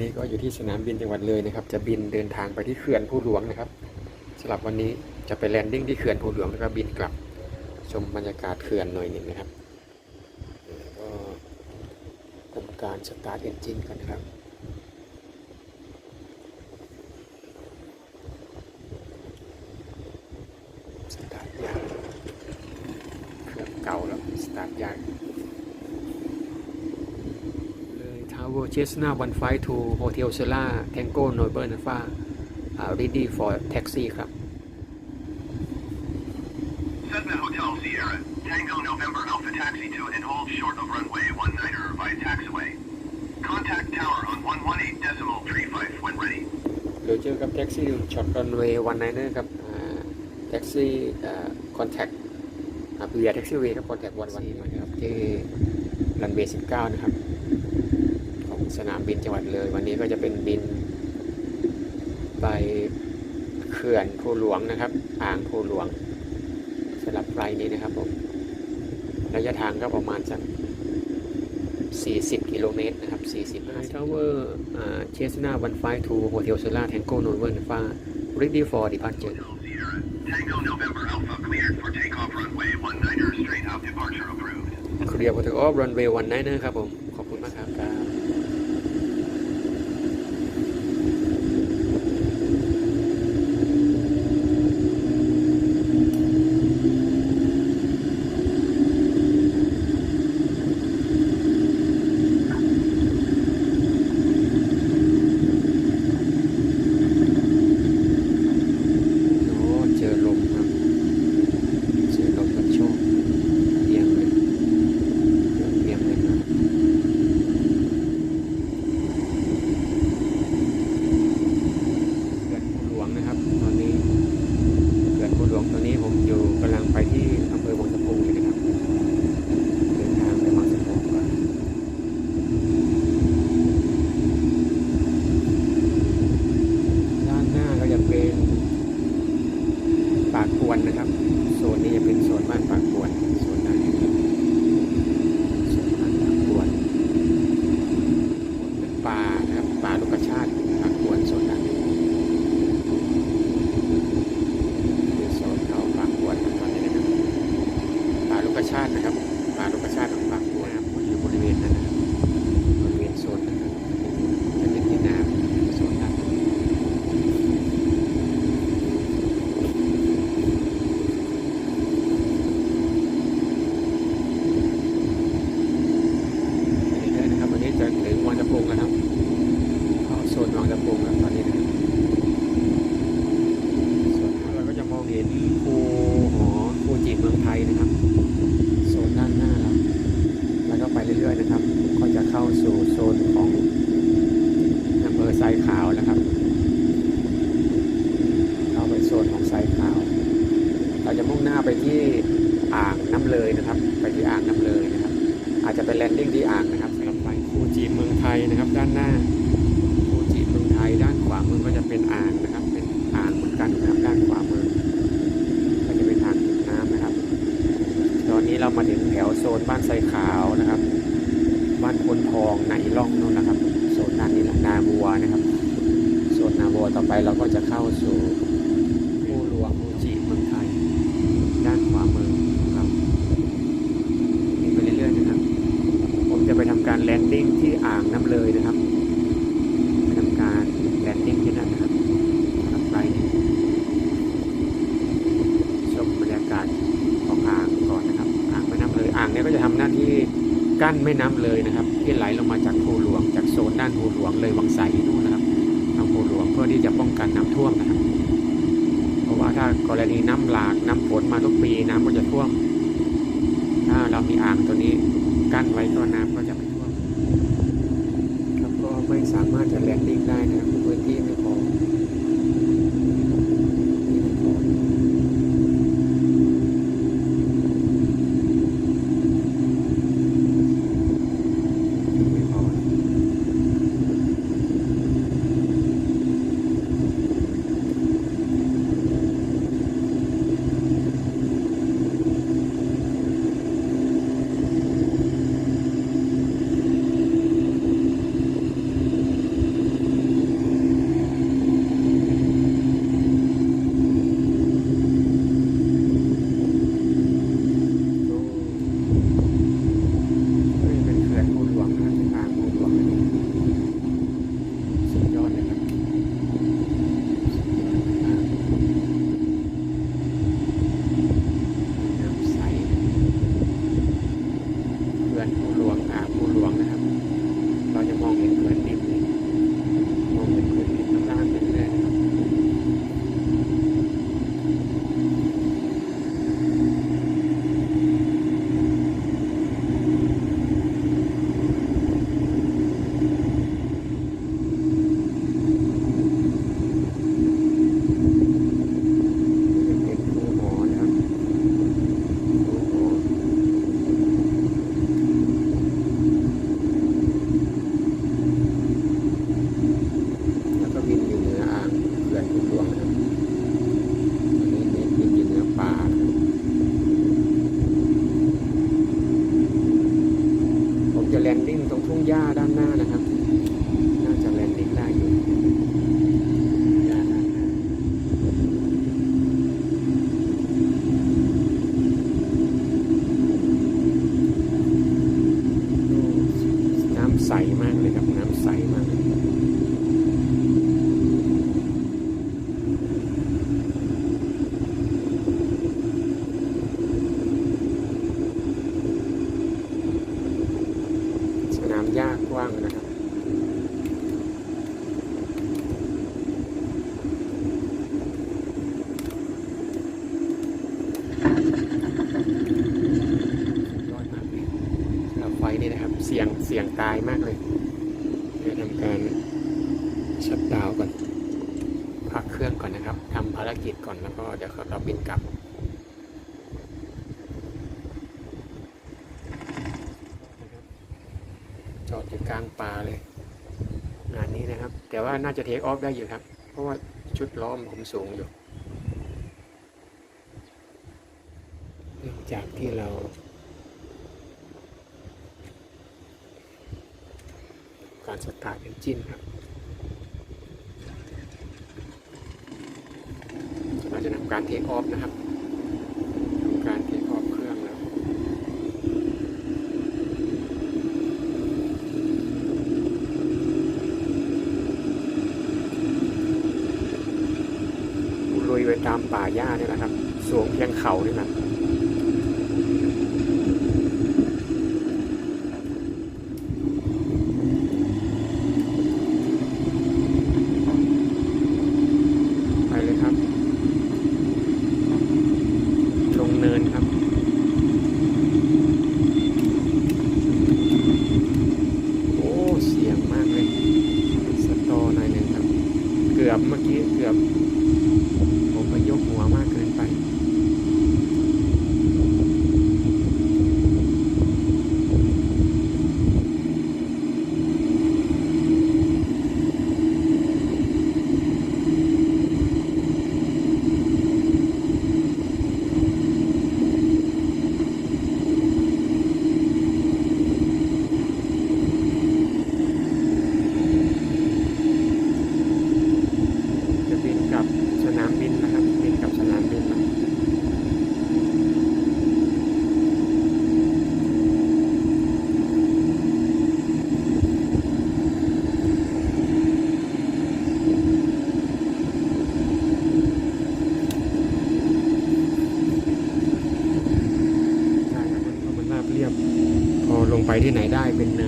นี้ก็อยู่ที่สนามบินจังหวัดเลยนะครับ จะบินเดินทางไปที่เขื่อนผู้หลวงนะครับสำหรับวันนี้จะไปแลนดิ้งที่เขื่อนผู้หลวงแล้วก็บินกลับชมบรรยากาศเขื่อนหน่อยหนึ่งนะครับก็ทำการสตาร์ทเอนจินกันนะครับสตาร์ทยากเครื่องเก่าแล้วสตาร์ทยาก เลยทาวเวอร์เชสนาวันไฟทูโฮเทลเซล่าแทงโก้โนเบิร์นฟ้า ready for taxi ครับ Cessna Hotel Sierra, Tango November Alpha Taxi to and hold short of runway 19er via taxiway. Contact tower on 118 decimal 35 when ready. เดี๋ยวเจอกับแท็กซี่ช็อตรันเวย์วันไหนนะครับแท็กซี่คอนแทคเบียร์แท็กซี่เวย์ครับคอนแทควันวันนี้มาครับที่รันเวย์19 นะครับของ สนามบินจังหวัดเลย วันนี้ก็จะเป็นบินไปเขื่อนภูหลวงนะครับ อ่างภูหลวงสำหรับไฟล์นี้นะครับผมระยะทางก็ประมาณสัก40 กิโลเมตรนะครับ 40 50ทาวเวอร์เชสนาวันไฟทูโฮเทลเซล่าแทงโก้โนเวอร์นฟ้า ready for departure Hotel Sierra, Tango November Alpha cleared for takeoff runway 19er straight out departure approved. เคลียร์พอถึงออฟรันเวย์วันไนนะครับผม ไซนของทรายขาว เราจะมุ่งหน้าไปที่อ่างน้ำเลยนะครับ ไปที่อ่างน้ำเลยนะครับ อาจจะเป็นแลนดิ้งที่อ่างนะครับสำหรับไปฟูจิเมืองไทยนะครับ ด้านหน้าฟูจิเมืองไทยด้านขวามือก็จะเป็นอ่างนะครับ เป็นอ่างเหมือนกันนะครับด้านขวามือก็จะเป็นอ่างน้ำนะครับ ตอนนี้เรามาถึงแถวโซนบ้านไซขาวนะครับ บ้านพลทองในร่องนู่นนะครับโซนด้านนี้แหละนาบัวนะครับ โซนนาบัวต่อไปเราก็จะเข้าสู่ผู้หลวงฟูจิเมืองไทย ด้านขวามือครับมีไปเรื่อยๆนะครับ ผมจะไปทำการแลนดิ้งที่อ่างน้ำเลยนะครับ ไปทำการแลนดิ้งที่นั่นนะครับสำหรับไฟล์นี้ชมบรรยากาศของอ่างก่อนนะครับ อ่างแม่น้ำเลย อ่างเนี้ก็จะทำหน้าที่ กั้นแม่น้ำเลยนะครับ ที่ไหลลงมาจากภูหลวง จากโซนด้านภูหลวงเลยวังใสนู่นนะครับทางภูหลวงเพื่อที่จะป้องกันน้ำท่วมนะครับ เพราะว่าถ้ากรณีน้ำหลากน้ำฝนมาทุกปีน้ำก็จะท่วม ถ้าเรามีอ่างตัวนี้กั้นไว้ก็น้ำก็จะไม่ท่วมครับก็ไม่สามารถจะแลนดิ้งได้นะครับพื้นที่ ตายมากเลยเดี๋ยวทำการชัดดาวก่อน พักเครื่องก่อนนะครับทำภารกิจก่อนแล้วก็เดี๋ยวเราบินกลับจอดอยู่กลางป่าเลยงานนี้นะครับ แต่ว่าน่าจะเทคออฟได้อยู่ครับ เพราะว่าชุดล้อมผมสูงอยู่ เนื่องจากที่เรา การ สตาร์ทเอนจินครับเราจะทำการเทคออฟนะครับทำการเทคออฟเครื่องแล้ว ลุยไปตามป่าหญ้านี่แหละครับ สูงเพียงเขานี่แหละไปเลยครับ ลงเนินครับ โอ้ เสียงมากเลย สตอหน่อยหนึ่งครับ เกือบเมื่อกี้เกือบ ผมไปยกหัวมากเกินไป จะบินกลับสนามบินนะครับ บินกลับสนามบินนะใช่ครับมันมันราบเรียบ พอลงไป ที่ไหนได้เป็นเนิน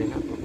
นะครับ